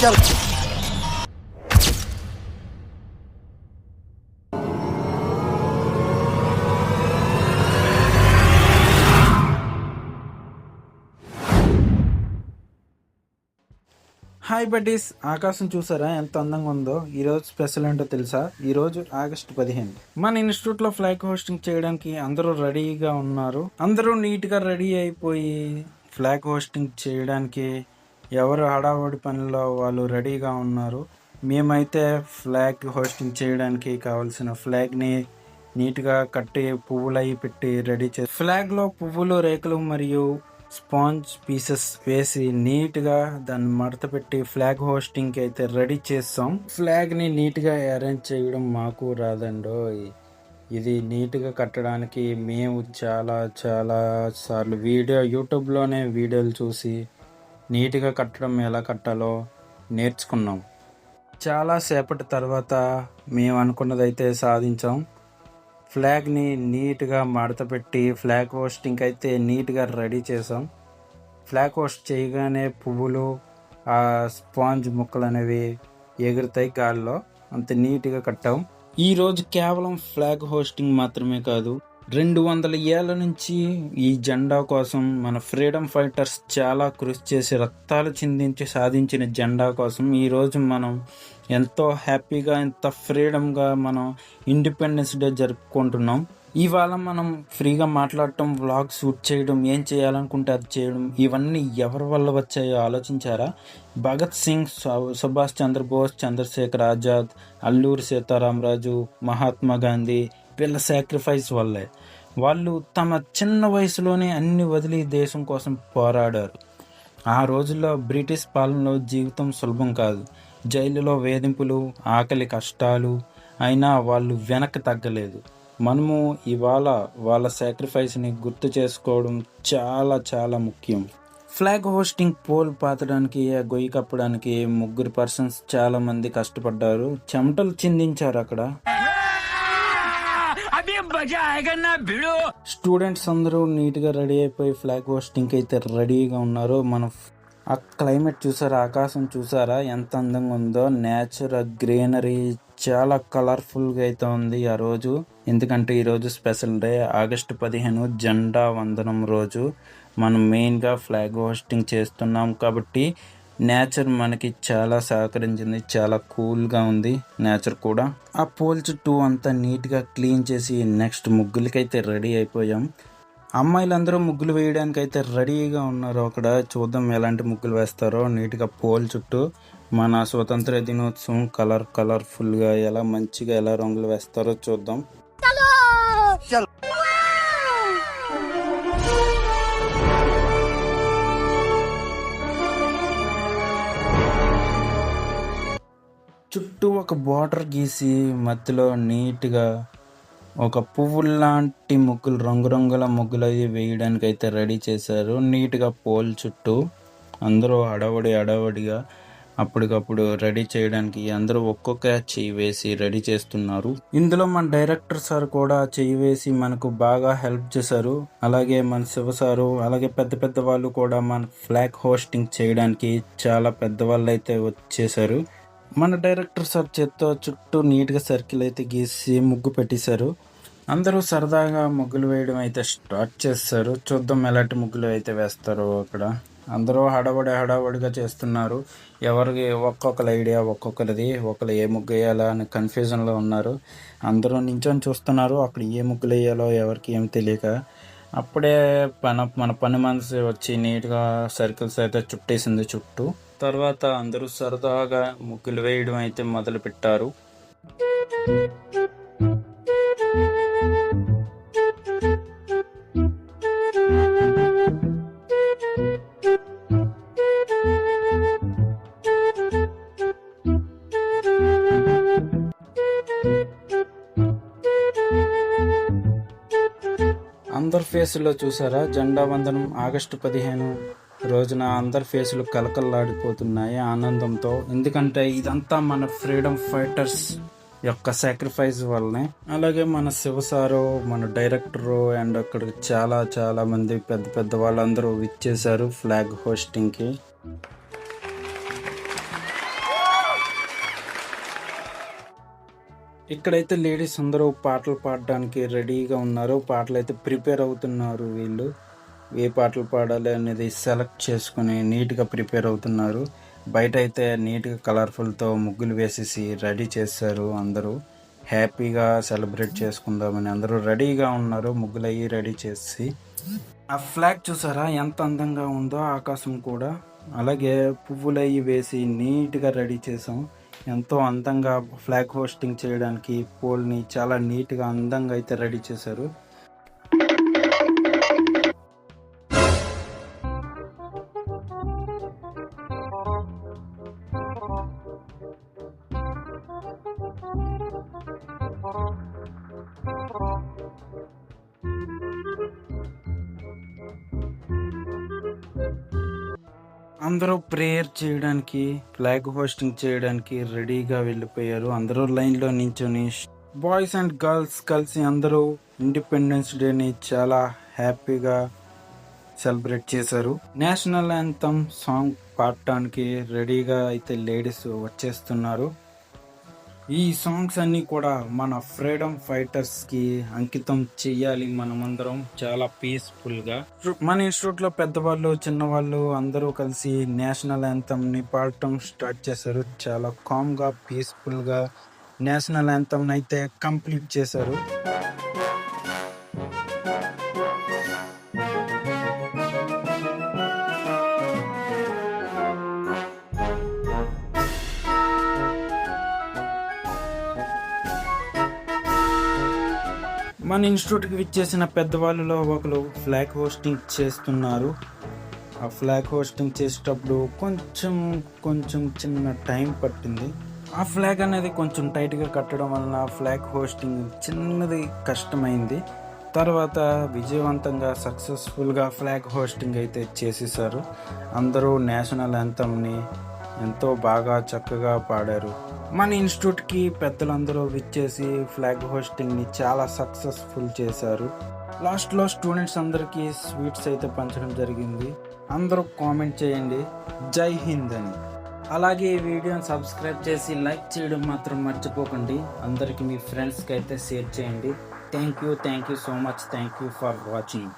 Hi buddies ఆకాశం చూసారా? ఎంత అందంగా ఉందో. ఈరోజు స్పెషల్ ఏంటో తెలుసా? ఈరోజు ఆగస్టు పదిహేను. మన ఇన్స్టిట్యూట్లో ఫ్లాగ్ హోస్టింగ్ చేయడానికి అందరూ రెడీగా ఉన్నారు. అందరూ నీట్గా రెడీ అయిపోయి ఫ్లాగ్ హోస్టింగ్ చేయడానికి ఎవరు హడావుడి పనిలో వాళ్ళు రెడీగా ఉన్నారు. మేమైతే ఫ్లాగ్ హోస్టింగ్ చేయడానికి కావాల్సిన ఫ్లాగ్ని నీట్గా కట్టి పువ్వులవి పెట్టి రెడీ చే ఫ్లాగ్లో పువ్వులు రేకులు మరియు స్పాంజ్ పీసెస్ వేసి నీట్గా దాన్ని మడత పెట్టి ఫ్లాగ్ హోస్టింగ్కి అయితే రెడీ చేస్తాం ఫ్లాగ్ని నీట్గా అరేంజ్ చేయడం మాకు రాదండో ఇది నీట్గా కట్టడానికి మేము చాలా చాలా సార్లు వీడియో యూట్యూబ్లోనే వీడియోలు చూసి నీట్గా కట్టడం ఎలా కట్టాలో నేర్చుకున్నాం. చాలా సేపటి తర్వాత మేము అనుకున్నదైతే సాధించాం. ఫ్లాగ్ని నీట్గా మడత పెట్టి ఫ్లాగ్ హోస్టింగ్ అయితే నీట్గా రెడీ చేసాం ఫ్లాగ్ హోస్ట్ చేయగానే పువ్వులు ఆ స్పాంజ్ ముక్కలు అనేవి ఎగురుతాయి గాల్లో. అంత నీట్గా కట్టాం. ఈరోజు కేవలం ఫ్లాగ్ హోస్టింగ్ మాత్రమే కాదు రెండు వందల ఏళ్ళ నుంచి ఈ జెండా కోసం మన ఫ్రీడమ్ ఫైటర్స్ చాలా కృషి చేసి రక్తాలు చిందించి సాధించిన జెండా కోసం ఈరోజు మనం ఎంతో హ్యాపీగా ఎంత ఫ్రీడమ్గా మనం ఇండిపెండెన్స్ డే జరుపుకుంటున్నాం. ఇవాళ మనం ఫ్రీగా మాట్లాడటం వ్లాగ్ షూట్ చేయడం ఏం చేయాలనుకుంటే అది చేయడం ఇవన్నీ ఎవరి వల్ల వచ్చాయో ఆలోచించారా? భగత్ సింగ్ సుభాష్ చంద్రబోస్ చంద్రశేఖర్ ఆజాద్ అల్లూరి సీతారామరాజు మహాత్మా గాంధీ వీళ్ళ సాక్రిఫైస్ వల్లే. వాళ్ళు తమ చిన్న వయసులోనే అన్ని వదిలి దేశం కోసం పోరాడారు. ఆ రోజుల్లో బ్రిటిష్ పాలనలో జీవితం సులభం కాదు. జైలులో వేధింపులు ఆకలి కష్టాలు అయినా వాళ్ళు వెనక్కి తగ్గలేదు. మనము ఇవాళ వాళ్ళ సాక్రిఫైస్ని గుర్తు చేసుకోవడం చాలా చాలా ముఖ్యం. ఫ్లాగ్ హోస్టింగ్ పోల్ పాతడానికి గొయ్యి కప్పడానికి ముగ్గురు పర్సన్స్ చాలామంది కష్టపడ్డారు. చెమటలు చిందించారు అక్కడ. స్టూడెంట్స్ అందరూ నీట్గా రెడీ అయిపోయి ఫ్లాగ్ హోస్టింగ్ అయితే రెడీగా ఉన్నారు మన ఆ క్లైమేట్ చూసారా ఆకాశం చూసారా ఎంత అందంగా ఉందో నేచర్ గ్రీనరీ చాలా కలర్ఫుల్గా అయితే ఉంది ఆ రోజు. ఎందుకంటే ఈరోజు స్పెషల్ డే ఆగస్టు పదిహేను జెండా వందనం రోజు. మనం మెయిన్గా ఫ్లాగ్ హోస్టింగ్ చేస్తున్నాం కాబట్టి నేచర్ మనకి చాలా సహకరించింది చాలా కూల్గా ఉంది నేచర్ కూడా. ఆ పోల్ చుట్టూ అంతా నీట్గా క్లీన్ చేసి నెక్స్ట్ ముగ్గులకైతే రెడీ అయిపోయాం. అమ్మాయిలందరూ ముగ్గులు వేయడానికి అయితే రెడీగా ఉన్నారు అక్కడ. చూద్దాం ఎలాంటి ముగ్గులు వేస్తారో. నీట్గా పోల్ చుట్టూ మన స్వతంత్ర దినోత్సవం కలర్ కలర్ఫుల్గా ఎలా మంచిగా ఎలా రంగులు వేస్తారో చూద్దాం. చుట్టూ ఒక బార్డర్ గీసి మధ్యలో నీట్గా ఒక పువ్వులాంటి ముగ్గులు రంగురంగుల ముగ్గులు అవి వేయడానికి అయితే రెడీ చేశారు. నీట్గా పోల్ చుట్టూ అందరూ అడవడి అడవడిగా అప్పటికప్పుడు రెడీ చేయడానికి అందరూ ఒక్కొక్క చెయ్యి వేసి రెడీ చేస్తున్నారు. ఇందులో మన డైరెక్టర్ సార్ కూడా చెయ్యి వేసి మనకు బాగా హెల్ప్ చేశారు. అలాగే మన శివ సారు అలాగే పెద్ద పెద్ద వాళ్ళు కూడా మన ఫ్లాగ్ హోస్టింగ్ చేయడానికి చాలా పెద్దవాళ్ళు అయితే వచ్చేసారు మన డైరెక్టర్ సార్ చేత్తో చుట్టూ నీట్గా సర్కిల్ అయితే గీసి ముగ్గు పెట్టేశారు. అందరూ సరదాగా ముగ్గులు వేయడం అయితే స్టార్ట్ చేస్తారు. చూద్దాం ఎలాంటి ముగ్గులు అయితే వేస్తారో అక్కడ. అందరూ హడావడి హడావడిగా చేస్తున్నారు. ఎవరికి ఒక్కొక్కరి ఐడియా ఒక్కొక్కరిది ఒకరు ఏ ముగ్గు వేయాలా అని కన్ఫ్యూజన్లో ఉన్నారు. అందరూ నించొని చూస్తున్నారు అక్కడ ఏ ముగ్గులు వేయాలో ఎవరికి ఏం తెలియక. అప్పుడే పన మన పని మనసు వచ్చి నీట్గా సర్కిల్స్ అయితే చుట్టేసింది చుట్టూ. తర్వాత అందరూ సరదాగా ముగ్గులు వేయడం అయితే మొదలు పెట్టారు అందరి ఫేసులో చూసారా? జెండా వందనం ఆగస్టు పదిహేను. రోజున అందరి ఫేసులు కలకల్లాడిపోతున్నాయి ఆనందంతో. ఎందుకంటే ఇదంతా మన ఫ్రీడమ్ ఫైటర్స్ యొక్క సాక్రిఫైస్ వల్లనే. అలాగే మన శివసారు మన డైరెక్టరు అండ్ అక్కడ చాలా చాలా మంది పెద్ద పెద్ద వాళ్ళందరూ విచ్చేశారు ఫ్లాగ్ హోస్టింగ్కి. ఇక్కడైతే లేడీస్ అందరూ పాటలు పాడడానికి రెడీగా ఉన్నారు. పాటలు అయితే ప్రిపేర్ అవుతున్నారు వీళ్ళు. ఏ పాటలు పాడాలి అనేది సెలెక్ట్ చేసుకుని నీట్గా ప్రిపేర్ అవుతున్నారు. బయట అయితే నీట్గా కలర్ఫుల్తో ముగ్గులు వేసేసి రెడీ చేశారు అందరూ. హ్యాపీగా సెలబ్రేట్ చేసుకుందామని అందరూ రెడీగా ఉన్నారు ముగ్గులు అయ్యి రెడీ చేసి. ఆ ఫ్లాగ్ చూసారా? ఎంత అందంగా ఉందో ఆకాశం కూడా. అలాగే పువ్వులు అయ్యి వేసి నీట్గా రెడీ చేసాం. ఎంతో అందంగా ఫ్లాగ్ హోస్టింగ్ చేయడానికి పోల్ని చాలా నీట్గా అందంగా అయితే రెడీ చేశారు. అందరూ ప్రేయర్ చేయడానికి ఫ్లాగ్ హోస్టింగ్ చేయడానికి రెడీగా వెళ్ళిపోయారు. అందరూ లైన్లో నించొని బాయ్స్ అండ్ గర్ల్స్ కలిసి అందరూ ఇండిపెండెన్స్ డేని చాలా హ్యాపీగా సెలబ్రేట్ చేశారు. నేషనల్ యాంథమ్ సాంగ్ పాడటానికి రెడీగా అయితే లేడీస్ వచ్చేస్తున్నారు. ఈ సాంగ్స్ అన్ని కూడా మన ఫ్రీడమ్ ఫైటర్స్కి అంకితం చేయాలి మనమందరం చాలా పీస్ఫుల్గా మన ఇన్స్టిట్యూట్లో పెద్దవాళ్ళు చిన్నవాళ్ళు అందరూ కలిసి నేషనల్ యాంథమ్ని పాడటం స్టార్ట్ చేశారు. చాలా కామ్గా గా నేషనల్ యాంథమ్ అయితే కంప్లీట్ చేశారు. మన ఇన్స్టిట్యూట్కి విచ్చేసిన పెద్దవాళ్ళలో ఒకరు ఫ్లాగ్ హోస్టింగ్ చేస్తున్నారు. ఆ ఫ్లాగ్ హోస్టింగ్ చేసేటప్పుడు కొంచెం కొంచెం చిన్న టైం పట్టింది. ఆ ఫ్లాగ్ అనేది కొంచెం టైట్గా కట్టడం వలన ఫ్లాగ్ హోస్టింగ్ చిన్నది కష్టమైంది. తర్వాత విజయవంతంగా సక్సెస్ఫుల్గా ఫ్లాగ్ హోస్టింగ్ అయితే చేసేసారు అందరూ నేషనల్ యాంథమ్ని ఎంతో బాగా చక్కగా పాడారు. మన ఇన్స్టిట్యూట్కి పెద్దలందరూ విచ్చేసి ఫ్లాగ్ హోస్టింగ్ని చాలా సక్సెస్ఫుల్ చేశారు. లాస్ట్లో స్టూడెంట్స్ అందరికీ స్వీట్స్ అయితే పంచడం జరిగింది. అందరూ కామెంట్ చేయండి. జై హింద్ అని. అలాగే ఈ వీడియోని సబ్స్క్రైబ్ చేసి లైక్ చేయడం మాత్రం మర్చిపోకండి. అందరికీ మీ ఫ్రెండ్స్కి అయితే షేర్ చేయండి. Thank you thank you so much. Thank you for watching.